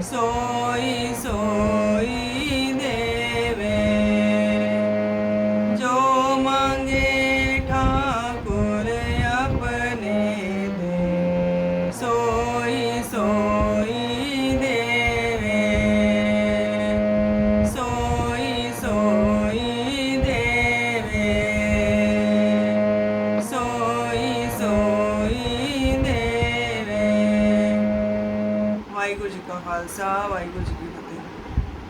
So, Khalsa Waheguru ji